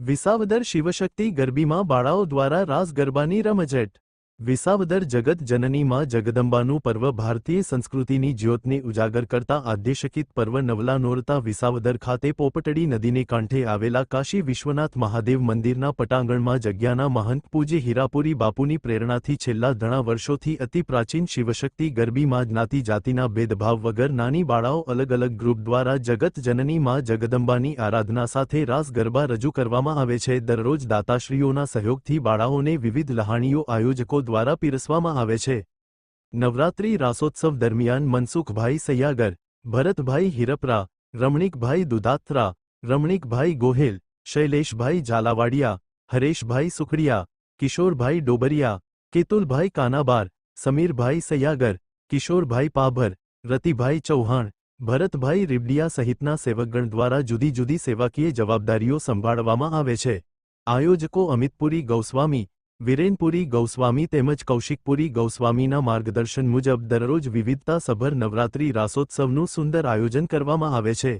વિસાવદર શિવશક્તિ ગરબીમાં બાળાઓ દ્વારા રાસ ગરબાની રમઝટ. વિસાવદર જગત જનનીમાં જગદંબાનું પર્વ ભારતીય સંસ્કૃતિની જ્યોતને ઉજાગર કરતા આદ્યશકિત પર્વ નવલા નોરતા વિસાવદર ખાતે પોપટડી નદીને કાંઠે આવેલા કાશી વિશ્વનાથ મહાદેવ મંદિરના પટાંગણમાં જગ્યાના મહંત પૂજ્ય હીરાપુરી બાપુની પ્રેરણાથી છેલ્લા ઘણા વર્ષોથી અતિ પ્રાચીન શિવશક્તિ ગરબીમાં જ્ઞાતિ જાતિના ભેદભાવ વગર નાની બાળાઓ અલગ અલગ ગ્રુપ દ્વારા જગત જનની જગદંબાની આરાધના સાથે રાસ ગરબા રજૂ કરવામાં આવે છે. દરરોજ દાતાશ્રીઓના સહયોગથી બાળાઓને વિવિધ લહાણીઓ આયોજકો દ્વારા પીરસવામાં આવે છે. નવરાત્રી રાસોત્સવ દરમિયાન મનસુખભાઈ સૈયાગર, ભરતભાઈ હિરપરા, રમણીકભાઈ દુધાત્રા, રમણીકભાઈ ગોહેલ, શૈલેષભાઈ ઝાલાવાડિયા, હરેશભાઈ સુખડિયા, કિશોરભાઈ ડોબરિયા, કેતુલભાઈ કાનાબાર, સમીરભાઈ સૈયાગર, કિશોરભાઈ પાભર, રતિભાઈ ચૌહાણ, ભરતભાઈ રીબડિયા સહિતના સેવકગણ દ્વારા જુદી જુદી સેવાકીય જવાબદારીઓ સંભાળવામાં આવે છે. આયોજકો અમિતપુરી ગૌસ્વામી વિરેનપુરી ગૌસ્વામી તેમજ કૌશિકપુરી ગૌસ્વામીના માર્ગદર્શન મુજબ દરરોજ વિવિધતાસભર નવરાત્રી રાસોત્સવનું સુંદર આયોજન કરવામાં આવે છે.